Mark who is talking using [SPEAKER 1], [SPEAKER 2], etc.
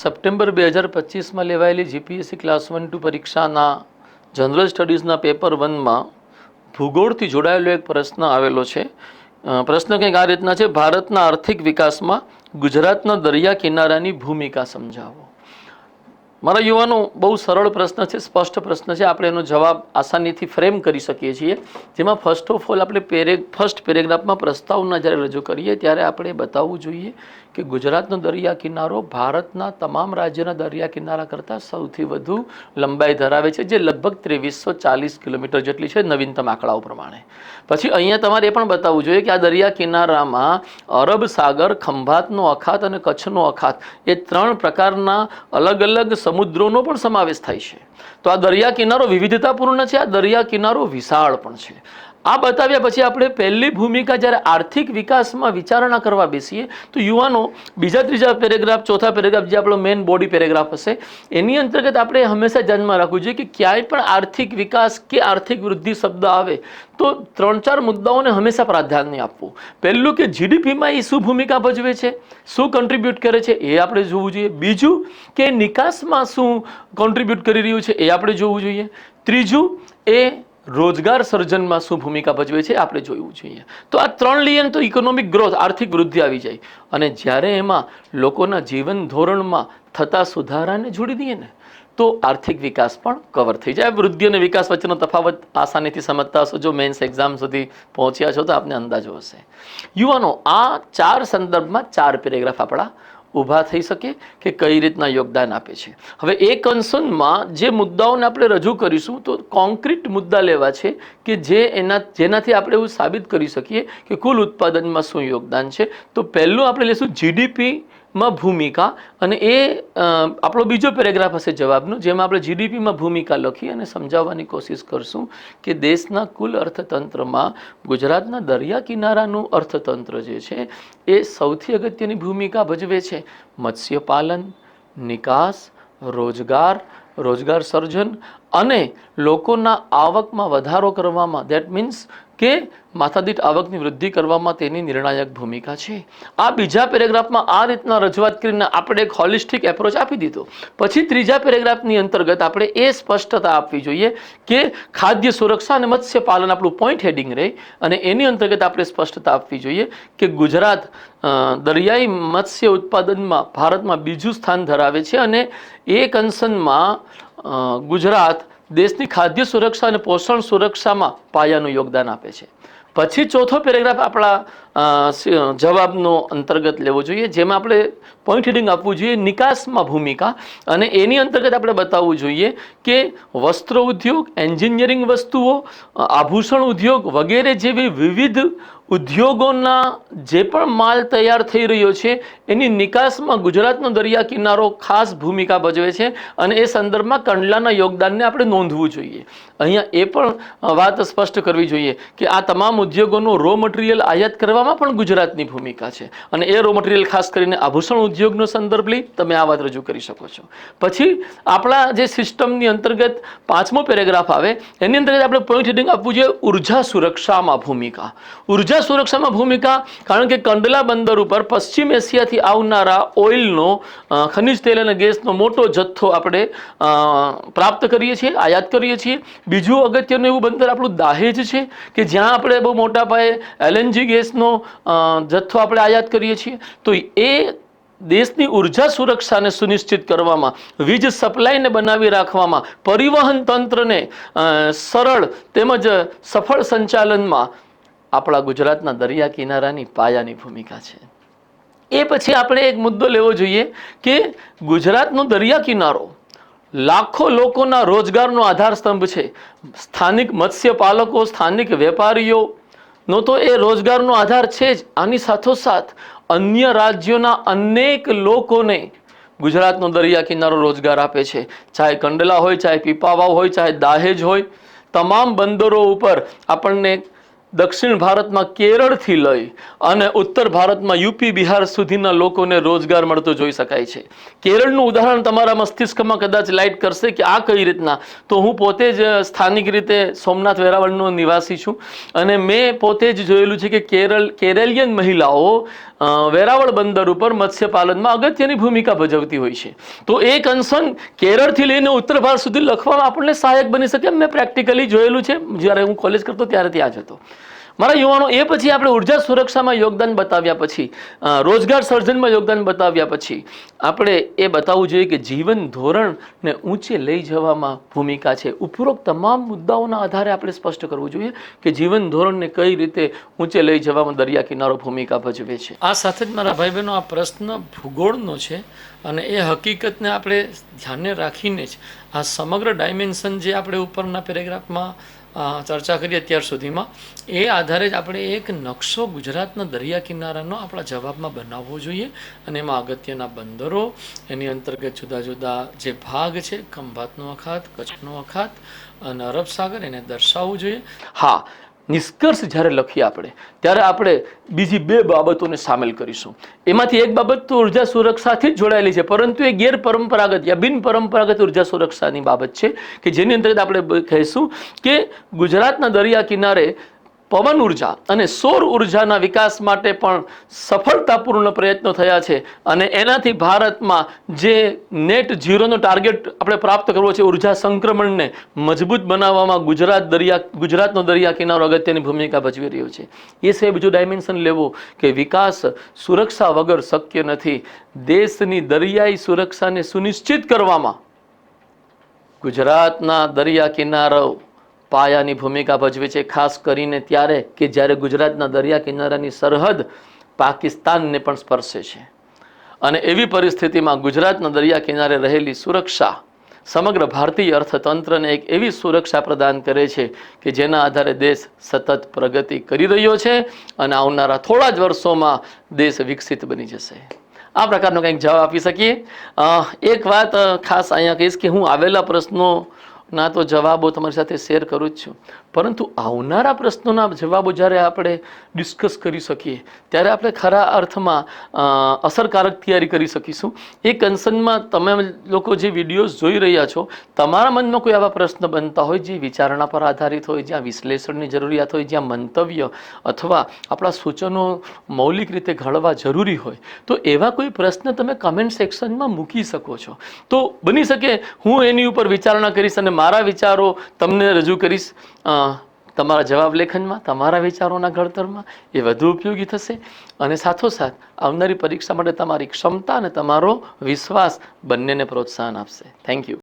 [SPEAKER 1] September બે હજાર પચીસમાં લેવાયેલી જીપીએસસી ક્લાસ વન ટુ પરીક્ષાના જનરલ સ્ટડીઝના પેપર વનમાં ભૂગોળથી જોડાયેલો એક પ્રશ્ન આવેલો છે. પ્રશ્ન કંઈક આ રીતના છે, ભારતના આર્થિક વિકાસમાં ગુજરાતના દરિયા કિનારાની ભૂમિકા સમજાવો. મારા યુવાનો, બહુ સરળ પ્રશ્ન છે, સ્પષ્ટ પ્રશ્ન છે. આપણે એનો જવાબ આસાનીથી ફ્રેમ કરી શકીએ છીએ. જેમાં ફર્સ્ટ ઓફ ઓલ આપણે પેરે ફર્સ્ટ પેરેગ્રાફમાં પ્રસ્તાવના જ્યારે રજૂ કરીએ, ત્યારે આપણે બતાવવું જોઈએ કે ગુજરાતનો દરિયા કિનારો ભારતના તમામ રાજ્યના દરિયા કિનારા કરતાં સૌથી વધુ લંબાઈ ધરાવે છે, જે લગભગ ત્રેવીસો ચાલીસ કિલોમીટર જેટલી છે નવીનતમ આંકડાઓ પ્રમાણે. પછી અહીંયા તમારે એ પણ બતાવવું જોઈએ કે આ દરિયા કિનારામાં અરબ સાગર, ખંભાતનો અખાત અને કચ્છનો અખાત એ ત્રણ પ્રકારના અલગ અલગ સમુદ્રોનો પણ સમાવેશ થાય છે. તો આ દરિયા કિનારો વિવિધતાપૂર્ણ છે, આ દરિયા કિનારો વિશાળ પણ છે. આ બતાવ્યા પછી આપણે પહેલી ભૂમિકા જ્યારે આર્થિક વિકાસમાં વિચારણા કરવા બેસીએ, તો યુવાનો બીજા ત્રીજા પેરેગ્રાફ, ચોથા પેરેગ્રાફ જે આપણો મેઇન બોડી પેરેગ્રાફ હશે, એની અંતર્ગત આપણે હંમેશા ધ્યાનમાં રાખવું જોઈએ કે ક્યાંય પણ આર્થિક વિકાસ કે આર્થિક વૃદ્ધિ શબ્દ આવે, તો ત્રણ ચાર મુદ્દાઓને હંમેશા પ્રાધાન્ય આપવું. પહેલું કે જીડીપીમાં એ શું ભૂમિકા ભજવે છે? શું કન્ટ્રીબ્યુટ કરે છે? એ આપણે જોવું જોઈએ. બીજું કે નિકાસમાં શું કોન્ટ્રીબ્યુટ કરી રહ્યું છે? એ આપણે જોવું જોઈએ. ત્રીજું એ રોજગાર સર્જનમાં શું ભૂમિકા ભજવે છે આપણે જોવું જોઈએ તો આ ત્રણ લઈએ તો ઇકોનોમિક ગ્રોથ આર્થિક વૃદ્ધિ આવી જાય. અને જ્યારે એમાં લોકોના જીવન ધોરણમાં થતા સુધારાને જોડી દઈએ ને, તો આર્થિક વિકાસ પણ કવર થઈ જાય. વૃદ્ધિ અને વિકાસ વચ્ચેનો તફાવત આસાનીથી સમજતા હશો. જો મેન્સ એક્ઝામ સુધી પહોંચ્યા છો તો આપને અંદાજો હશે. યુવાનો, આ ચાર સંદર્ભમાં ચાર પેરેગ્રાફ આપણા ઊભા થઈ શકે કે કઈ રીતના યોગદાન આપે છે. હવે એ કન્સર્નમાં જે મુદ્દાઓને આપણે રજૂ કરીશું તો કોન્ક્રીટ મુદ્દા લેવા છે કે જે એના, જેનાથી આપણે એવું સાબિત કરી શકીએ કે કુલ ઉત્પાદનમાં શું યોગદાન છે. તો પહેલું આપણે લઈશું જીડીપી માં ભૂમિકા અને એ આપણો બીજો પેરેગ્રાફ હશે જવાબનો, જેમાં આપણે જીડીપીમાં ભૂમિકા લખી અને સમજાવવાની કોશિશ કરશું કે દેશના કુલ અર્થતંત્રમાં ગુજરાતના દરિયા કિનારાનું અર્થતંત્ર જે છે, એ સૌથી અગત્યની ભૂમિકા ભજવે છે. મત્સ્યપાલન, નિકાસ, રોજગાર રોજગાર સર્જન અને લોકોના આવકમાં વધારો કરવામાં દેટ મીન્સ કે માથાદીઠ આવકની વૃદ્ધિ કરવામાં તેની નિર્ણાયક ભૂમિકા છે. આ બીજા પેરેગ્રાફમાં આ રીતના રજૂઆત કરીને આપણે એક હોલિસ્ટિક એપ્રોચ આપી દીધો. પછી ત્રીજા પેરેગ્રાફની અંતર્ગત આપણે એ સ્પષ્ટતા આપવી જોઈએ કે ખાદ્ય સુરક્ષા અને મત્સ્ય પાલન આપણું પોઈન્ટ હેડિંગ રહે અને એની અંતર્ગત આપણે સ્પષ્ટતા આપવી જોઈએ કે ગુજરાત દરિયાઈ મત્સ્ય ઉત્પાદનમાં ભારતમાં બીજું સ્થાન ધરાવે છે અને એ કન્સર્નમાં અ, ગુજરાત દેશની ખાદ્ય સુરક્ષા અને પોષણ સુરક્ષામાં પાયાનું યોગદાન આપે છે. પછી ચોથો પેરેગ્રાફ આપણા જવાબનો અંતર્ગત લેવો જોઈએ, જેમાં આપણે પોઈન્ટ હિડિંગ આપવું જોઈએ, નિકાસમાં ભૂમિકા, અને એની અંતર્ગત આપણે બતાવવું જોઈએ કે વસ્ત્ર ઉદ્યોગ એન્જિનિયરિંગ વસ્તુઓ આભૂષણ ઉદ્યોગ વગેરે જેવી વિવિધ ઉદ્યોગોના જે પણ માલ તૈયાર થઈ રહ્યો છે, એની નિકાસમાં ગુજરાતનો દરિયા કિનારો ખાસ ભૂમિકા ભજવે છે અને એ સંદર્ભમાં કંડલાના યોગદાનને આપણે નોંધવું જોઈએ. અહીંયા એ પણ વાત સ્પષ્ટ કરવી જોઈએ કે આ તમામ ઉદ્યોગોનો રો મટીરિયલ આયાત કરવામાં પણ ગુજરાતની ભૂમિકા છે. અને એ રો મટીરિયલ ખાસ કરીને આભૂષણ ઉદ્યોગનો સંદર્ભ લઈ તમે આ વાત રજૂ કરી શકો છો. પછી આપણા જે સિસ્ટમની અંતર્ગત પાંચમો પેરેગ્રાફ આવે, એની અંતર્ગત આપણે પોઈન્ટ હેડિંગ આપવું જોઈએ, ઊર્જા સુરક્ષામાં ભૂમિકા. ઊર્જા સુરક્ષામાં ભૂમિકા, કારણ કે કંડલા બંદર ઉપર પશ્ચિમ એશિયાથી આવનારા ઓઇલનો ખનિજ તેલ અને ગેસનો મોટો જથ્થો આપણે પ્રાપ્ત કરીએ છીએ, આયાત કરીએ છીએ. બીજું અગત્યનું એવું બંદર આપણું દાહેજ છે, કે જ્યાં આપણે બહુ મોટા પાયે એલએનજી ગેસનો જથ્થો આપણે આયાત કરીએ છીએ. તો એ દેશની ઊર્જા સુરક્ષાને સુનિશ્ચિત કરવામાં, વીજ સપ્લાયને બનાવી રાખવામાં, પરિવહન તંત્રને સરળ તેમજ સફળ સંચાલનમાં આપણા ગુજરાતના દરિયા કિનારાની પાયાની ભૂમિકા છે. એ પછી આપણે એક મુદ્દો લેવો જોઈએ કે ગુજરાતનો દરિયા કિનારો લાખો લોકોના રોજગારનો આધાર સ્તંભ છે. સ્થાનિક મત્સ્યપાલકો, સ્થાનિક વેપારીઓનો તો એ રોજગારનો આધાર છે જ. આની સાથોસાથ અન્ય રાજ્યોના અનેક લોકોને ગુજરાતનો દરિયા કિનારો રોજગાર આપે છે. ચાહે કંડલા હોય, ચાહે પીપાવાવ હોય, ચાહે દાહેજ હોય, તમામ બંદરો ઉપર આપણને દક્ષિણ ભારતમાં કેરળથી લઈ અને ઉત્તર ભારતમાં યુપી, બિહાર સુધીના લોકોને રોજગાર મળતો જોઈ શકાય છે. કેરળનું ઉદાહરણ તમારા મસ્તિષ્કમાં કદાચ લાઇટ કરશે કે આ કઈ રીતના? તો હું પોતે જ સ્થાનિક રીતે સોમનાથ વેરાવળનો નિવાસી છું અને મેં પોતે જ જોયેલું છે કે કેરળ, કેરેલિયન મહિલાઓ વેરાવળ બંદર ઉપર મત્સ્યપાલનમાં અગત્યની ભૂમિકા ભજવતી હોય છે. તો એ કન્સર્ન કેરળથી લઈને ઉત્તર ભારત સુધી લખવામાં આપણને સહાયક બની શકે મેં પ્રેક્ટિકલી જોયેલું છે. જ્યારે હું કોલેજ કરતો ત્યારે ત્યાં જ હતો. મારા યુવાનો, એ પછી આપણે ઊર્જા સુરક્ષામાં યોગદાન બતાવ્યા પછી રોજગાર સર્જનમાં યોગદાન બતાવ્યા પછી, આપણે એ બતાવવું જોઈએ કે જીવન ધોરણને ઊંચે લઈ જવામાં ભૂમિકા છે. ઉપરોક્ત તમામ મુદ્દાઓના આધારે આપણે સ્પષ્ટ કરવું જોઈએ કે જીવન ધોરણને કઈ રીતે ઊંચે લઈ જવામાં દરિયા કિનારો ભૂમિકા ભજવે છે. આ સાથે જ મારા ભાઈ બહેનો આ પ્રશ્ન ભૂગોળનો છે અને એ હકીકતને આપણે ધ્યાને રાખીને જ આ સમગ્ર ડાયમેન્શન જે આપણે ઉપરના પેરેગ્રાફમાં ચર્ચા કરી અત્યાર સુધીમાં. એ આધારે જ આપણે એક નકશો ગુજરાતના દરિયા કિનારાનો આપણા જવાબમાં બનાવવો જોઈએ અને એમાં અગત્યના બંદરો, એની અંતર્ગત જુદા જુદા જે ભાગ છે, ખંભાતનો અખાત કચ્છનો અખાત અને અરબ સાગર એને દર્શાવવું જોઈએ. હા નિષ્કર્ષ જ્યારે લખીએ આપણે, ત્યારે આપણે બીજી બે બાબતોને સામેલ કરીશું. એમાંથી એક બાબત તો ઊર્જા સુરક્ષાથી જ જોડાયેલી છે, પરંતુ એ ગેરપરંપરાગત યા બિન પરંપરાગત ઊર્જા સુરક્ષાની બાબત છે, કે જેની અંતર્ગત આપણે કહીશું કે ગુજરાતના દરિયા કિનારે પવન ઊર્જા અને સૌર ઉર્જાના વિકાસ માટે પણ સફળતાપૂર્ણ પ્રયત્નો થયા છે. અને એનાથી ભારતમાં જે નેટ ઝીરોનો ટાર્ગેટ આપણે પ્રાપ્ત કરવો છે, ઊર્જા સંક્રમણને મજબૂત બનાવવામાં ગુજરાત દરિયા, ગુજરાતનો દરિયા કિનારો અગત્યની ભૂમિકા ભજવી રહ્યો છે. એ સિવાય બીજું ડાયમેન્શન લેવું કે વિકાસ સુરક્ષા વગર શક્ય નથી. દેશની દરિયાઈ સુરક્ષાને સુનિશ્ચિત કરવામાં ગુજરાતના દરિયા કિનારો પાયાની ભૂમિકા ભજવે છે, ખાસ કરીને ત્યારે કે જ્યારે ગુજરાતના દરિયા કિનારાની સરહદ પાકિસ્તાનને પણ સ્પર્શે છે. અને એવી પરિસ્થિતિમાં ગુજરાતના દરિયા કિનારે રહેલી સુરક્ષા સમગ્ર ભારતીય અર્થતંત્રને એક એવી સુરક્ષા પ્રદાન કરે છે કે જેના આધારે દેશ સતત પ્રગતિ કરી રહ્યો છે અને આવનારા થોડા જ વર્ષોમાં દેશ વિકસિત બની જશે. આ પ્રકારનો કંઈક જવાબ આપી શકીએ? એક વાત ખાસ અહીંયા કહીશ કે હું આવેલા પ્રશ્નો ના તો જવાબો તમારી સાથે શેર કરું જ છું. પરંતુ આવનારા પ્રશ્નોના જવાબો જ્યારે આપણે ડિસ્કસ કરી શકીએ, ત્યારે આપણે ખરા અર્થમાં અસરકારક તૈયારી કરી શકીશું. એ કન્સર્નમાં તમે લોકો જે વિડીયોઝ જોઈ રહ્યા છો, તમારા મનમાં કોઈ આવા પ્રશ્ન બનતા હોય જે વિચારણા પર આધારિત હોય, જ્યાં વિશ્લેષણની જરૂરિયાત હોય, જ્યાં મંતવ્ય અથવા આપણા સૂચનો મૌલિક રીતે ઘડવા જરૂરી હોય, તો એવા કોઈ પ્રશ્ન તમે કમેન્ટ સેક્શનમાં મૂકી શકો છો. તો બની શકે હું એની ઉપર વિચારણા કરીશ અને મારા વિચારો તમને રજૂ કરીશ. તમારા જવાબ લેખનમાં, તમારા વિચારોના ઘડતરમાં એ વધુ ઉપયોગી થશે. અને સાથોસાથ આવનારી પરીક્ષા માટે તમારી ક્ષમતા અને તમારો વિશ્વાસ બંનેને પ્રોત્સાહન આપશે. Thank you